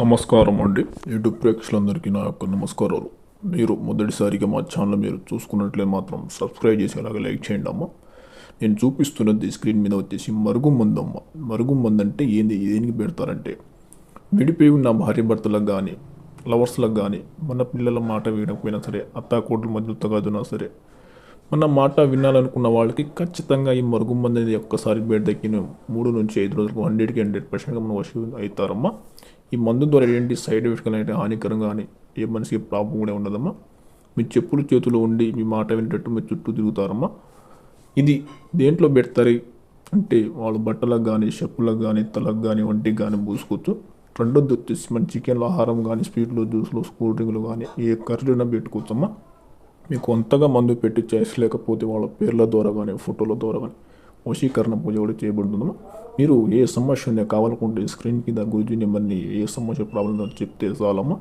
నమస్కారం అండి. యూట్యూబ్ ప్రేక్షకులందరికీ నా యొక్క నమస్కారాలు. మీరు మొదటిసారిగా మా ఛానల్ మీరు చూసుకున్నట్లే మాత్రం సబ్స్క్రైబ్ చేసి అలాగే లైక్ చేయండి అమ్మ. నేను చూపిస్తున్నది స్క్రీన్ మీద వచ్చేసి మరుగు మందు అమ్మ మరుగు మందు అంటే ఏంది? దేనికి పెడతారంటే విడిపోయి ఉన్న భార్య భర్తలకు కానీ లవర్స్లకు కానీ మన పిల్లల మాట వినకపోయినా సరే అత్తాకోట్ల మధ్య తగదునా సరే మన మాట వినాలనుకున్న వాళ్ళకి ఖచ్చితంగా ఈ మరుగు మందు అనేది ఒక్కసారి బయట దక్కిన మూడు నుంచి ఐదు రోజులకు హండ్రెడ్కి హండ్రెడ్ పర్సెంట్గా మనం వశం అవుతారమ్మా. ఈ మందు ద్వారా ఏంటి? సైడ్ ఎఫెక్ట్ కానీ హానికరంగా కానీ ఏ మనిషికి ప్రాబ్లం కూడా ఉండదమ్మా. మీ చెప్పులు చేతిలో ఉండి మీ మాట వినేటట్టు మీ చుట్టూ తిరుగుతారమ్మా. ఇది దేంట్లో పెడతారు? అంటే వాళ్ళు బట్టలకు కానీ చెప్పులకు కానీ తలకు కానీ ఒంటికి కానీ పూసుకోవచ్చు. రెండోది వచ్చేసి మన చికెన్లో ఆహారం కానీ స్వీట్లు జ్యూస్లు కూల్ డ్రింకులు కానీ ఏ కర్రీలైనా పెట్టుకోవచ్చమ్మా. మీకు అంతగా మందు పెట్టి లేకపోతే వాళ్ళ పేర్ల ద్వారా కానీ ఫోటోల ద్వారా కానీ వశీకరణ పూజ కూడా చేయబడుతుందమ్మా. మీరు ఏ సమస్య కావాలనుకుంటే స్క్రీన్ కింద గురుజీ నెంబర్ని ఏ సమస్య ప్రాబ్లం చెప్తే చాలమ్మా.